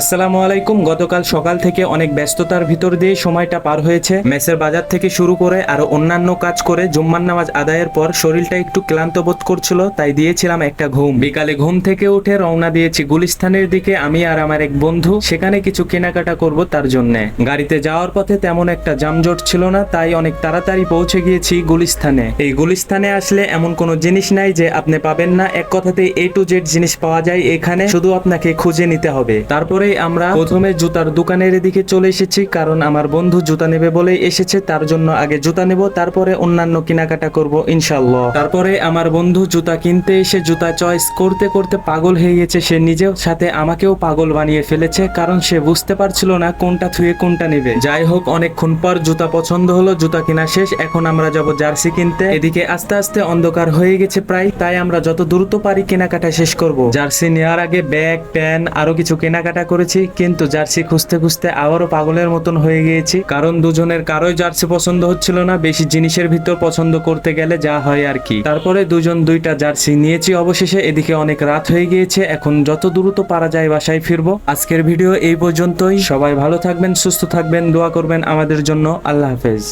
আসসালামু আলাইকুম। গতকাল সকাল থেকে অনেক ব্যস্ততার ভিতর দিয়ে সময়টা পার হয়েছে। মেসের বাজার থেকে শুরু করে আরও অন্যান্য কাজ করে জুম্মার নামাজ আদায়ের পর শরীরটা একটু ক্লান্ত বোধ করছিল, তাই দিয়েছিলাম একটা ঘুম। বিকালে ঘুম থেকে উঠে রওনা দিয়েছি গুলিস্তানের দিকে, আমি আর আমার এক বন্ধু। সেখানে কিছু কেনাকাটা করব তার জন্য। গাড়িতে যাওয়ার পথে তেমন একটা যানজট ছিল না, তাই অনেক তাড়াতাড়ি পৌঁছে গিয়েছি গুলিস্তানে। এই গুলিস্তানে আসলে এমন কোনো জিনিস নাই যে আপনি পাবেন না। এক কথাতে এ টু জেড জিনিস পাওয়া যায় এখানে। শুধু আপনাকে খুঁজে নিতে হবে। তারপরেই আমরা প্রথমে জুতার দোকানের দিকে চলে এসেছি, কারণ আমার বন্ধু জুতা নেবে বলেই এসেছে, তার জন্য আগে জুতা নেব, তারপরে অন্যান্য কেনাকাটা করব ইনশাল্লাহ তারপরে আমার বন্ধু জুতা কিনতে এসে জুতা চয়েস করতে করতে পাগল হয়ে গেছে, সে নিজেও সাথে আমাকেও পাগল বানিয়ে ফেলেছে, কারণ সে বুঝতে পারছিল না কোনটা থুয়ে কোনটা নেবে। যাই হোক, অনেকক্ষণ পর জুতা পছন্দ হলো, জুতা কিনা শেষ, এখন আমরা যাব জার্সি কিনতে। এদিকে আস্তে আস্তে অন্ধকার হয়ে গেছে প্রায়, তাই আমরা যত দ্রুত পারি কেনাকাটা শেষ করব। জার্সি নেওয়ার আগে ব্যাগ, প্যান, আরও কিছু কেনাকাটা করেছি, কিন্তু জার্সি খুঁজতে খুঁজতে আবারও পাগলের মতন হয়ে গিয়েছি। কারণ দুজনের কারোই জার্সি পছন্দ হচ্ছিল না, বেশি জিনিসের ভিতর পছন্দ করতে গেলে যা হয় আর কি। তারপরে দুজন দুইটা জার্সি নিয়েছি, অবশেষে এদিকে অনেক রাত হয়ে গিয়েছে, এখন যত দ্রুত পারা যায় বাসায় ফিরবো। আজকের ভিডিও এই পর্যন্তই। সবাই ভালো থাকবেন, সুস্থ থাকবেন, দোয়া করবেন আমাদের জন্য। আল্লাহ হাফেজ।